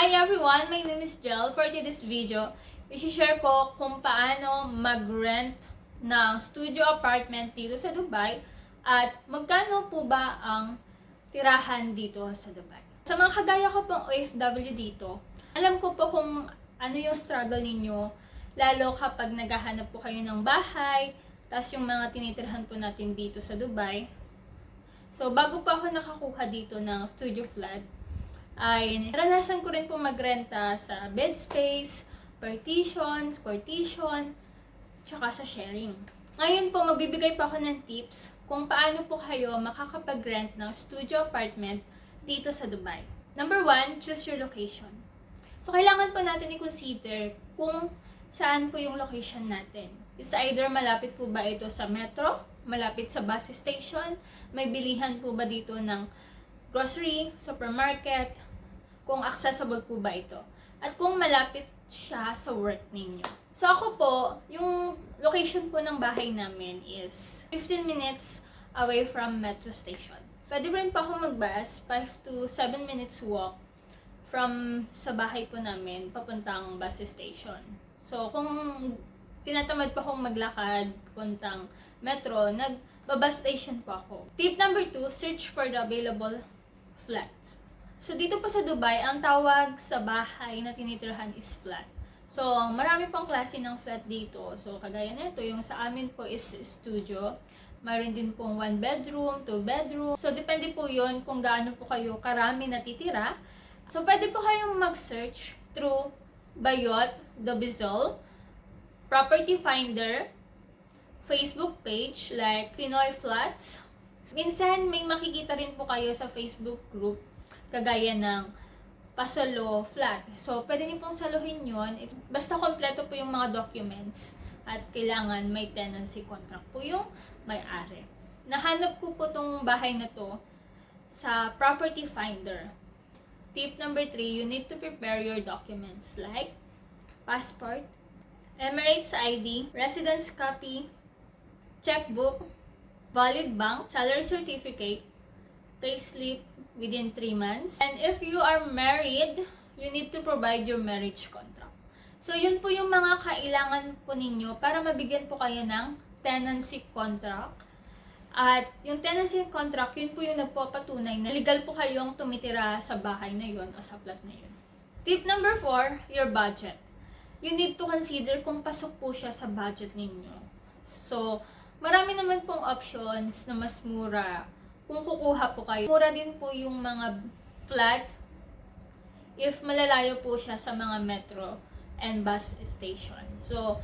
Hi everyone! My name is Jel. For today's video, isi-share ko kung paano mag-rent ng studio apartment dito sa Dubai at magkano po ba ang tirahan dito sa Dubai. Sa mga kagaya ko pong OFW dito, alam ko po kung ano yung struggle ninyo, lalo kapag naghahanap po kayo ng bahay, tas yung mga tinitirhan po natin dito sa Dubai. So, bago po ako nakakuha dito ng studio flat, ay naranasan ko rin po magrenta sa bed space, partitions, partition, tsaka sa sharing. Ngayon po, magbibigay pa ako ng tips kung paano po kayo makakapag-rent ng studio apartment dito sa Dubai. Number one, choose your location. So, kailangan po natin i-consider kung saan po yung location natin. It's either malapit po ba ito sa metro, malapit sa bus station, may bilihan po ba dito ng grocery, supermarket, kung accessible po ba ito. At kung malapit siya sa work ninyo. So ako po, yung location po ng bahay namin is 15 minutes away from metro station. Pwede rin pa ako mag-bus, 5 to 7 minutes walk from sa bahay po namin papuntang bus station. So kung tinatamad pa akong maglakad puntang metro, nag-bus station po ako. Tip number 2, search for the available flats. So, dito po sa Dubai, ang tawag sa bahay na tinitirhan is flat. So, marami pang klase ng flat dito. So, kagaya nito, yung sa amin po is studio. Mayroon din pong one bedroom, two bedroom. So, depende po yon kung gaano po kayo karami natitira. So, pwede po kayong mag-search through Bayot, Dobizol, Property Finder, Facebook page like Pinoy Flats. Minsan, may makikita rin po kayo sa Facebook group kagaya ng pasalo flat. So, pwede niyo pong saluhin yun. Basta kompleto po yung mga documents at kailangan may tenancy contract po yung may-ari. Nahanap ko po tong bahay na to sa Property Finder. Tip number 3, you need to prepare your documents like passport, Emirates ID, residence copy, checkbook, valid bank, salary certificate, payslip within 3 months. And if you are married, you need to provide your marriage contract. So, yun po yung mga kailangan po ninyo para mabigyan po kayo ng tenancy contract. At yung tenancy contract, yun po yung nagpapatunay na legal po kayong tumitira sa bahay na yun o sa flat na yun. Tip number 4, your budget. You need to consider kung pasok po siya sa budget ninyo. So, marami naman pong options na mas mura kung kukuha po kayo. Mura din po yung mga flat if malalayo po siya sa mga metro and bus station. So,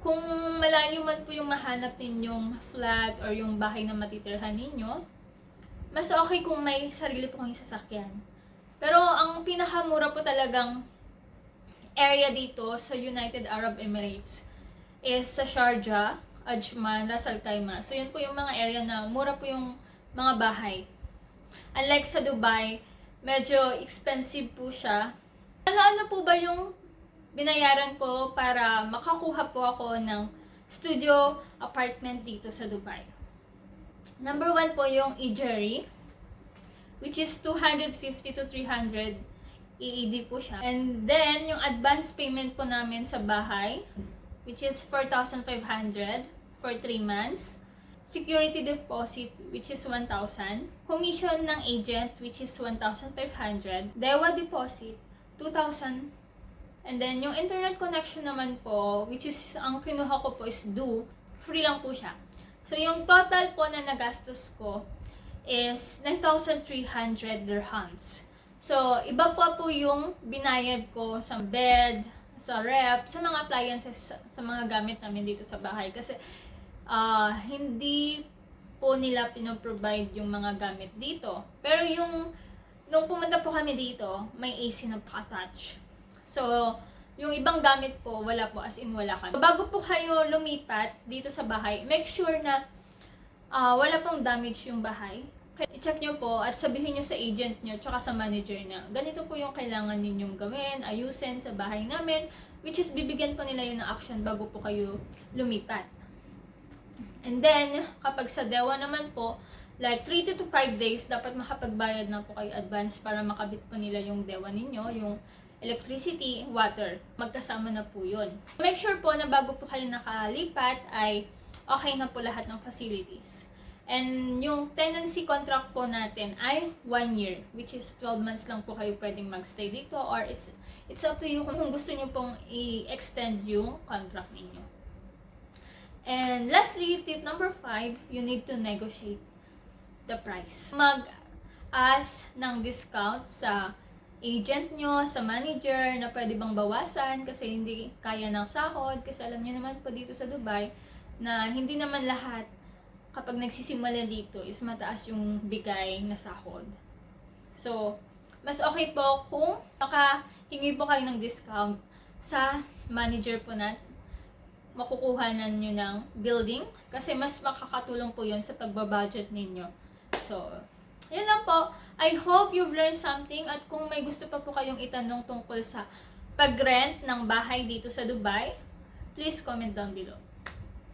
kung malayo man po yung mahanap ninyong flat or yung bahay na matitirhan ninyo, mas okay kung may sarili po kayong sasakyan. Pero ang pinakamura po talagang area dito sa United Arab Emirates is sa Sharjah, Ajman, Ras Al Khaimah. So yun po yung mga area na mura po yung mga bahay. Unlike sa Dubai, medyo expensive po siya. Ano-ano po ba yung binayaran ko para makakuha po ako ng studio apartment dito sa Dubai? Number one po yung Ejeri, which is 250 to 300 EED E po siya. And then, yung advance payment po namin sa bahay, which is 4,500 for 3 months security deposit which is 1,000, commission ng agent which is 1,500, dewa deposit 2,000, and then yung internet connection naman po which is ang kinuha ko po is due, free lang po siya. So yung total po na nagastos ko is 9,300 dirhams. So iba po po yung binayad ko sa bed, sa rep, sa mga appliances, sa, sa mga gamit namin dito sa bahay kasi ah hindi po nila pinoprovide yung mga gamit dito. Pero yung, nung pumunta po kami dito, may AC na pa-attach. So, yung ibang gamit po, wala po, as in wala kami. Bago po kayo lumipat dito sa bahay, make sure na ah, wala pong damage yung bahay. I-check nyo po at sabihin nyo sa agent nyo tsaka sa manager na ganito po yung kailangan ninyong gawin, ayusin sa bahay namin, which is bibigyan po nila yun ng action bago po kayo lumipat. And then, kapag sa dewa naman po, like 3 to 5 days, dapat makapagbayad na po kayo advance para makabit po nila yung dewa ninyo, yung electricity, water. Magkasama na po yun. Make sure po na bago po kayo nakalipat ay okay na po lahat ng facilities. And yung tenancy contract po natin ay 1 year, which is 12 months lang po kayo pwedeng magstay dito or it's it's up to you kung gusto niyo pong i-extend yung contract ninyo. And lastly, tip number 5, you need to negotiate the price. Mag-ask ng discount sa agent nyo, sa manager, na pwede bang bawasan kasi hindi kaya ng sahod. Kasi alam niyo naman po dito sa Dubai na hindi naman lahat kapag nagsisimula dito is mataas yung bigay na sahod. So, mas okay po kung makahingi po kayo ng discount sa manager po na makukuhanan nyo ng building kasi mas makakatulong po yun sa pagbabudget ninyo. So, yun lang po. I hope you've learned something at kung may gusto pa po kayong itanong tungkol sa pag-rent ng bahay dito sa Dubai, please comment down below.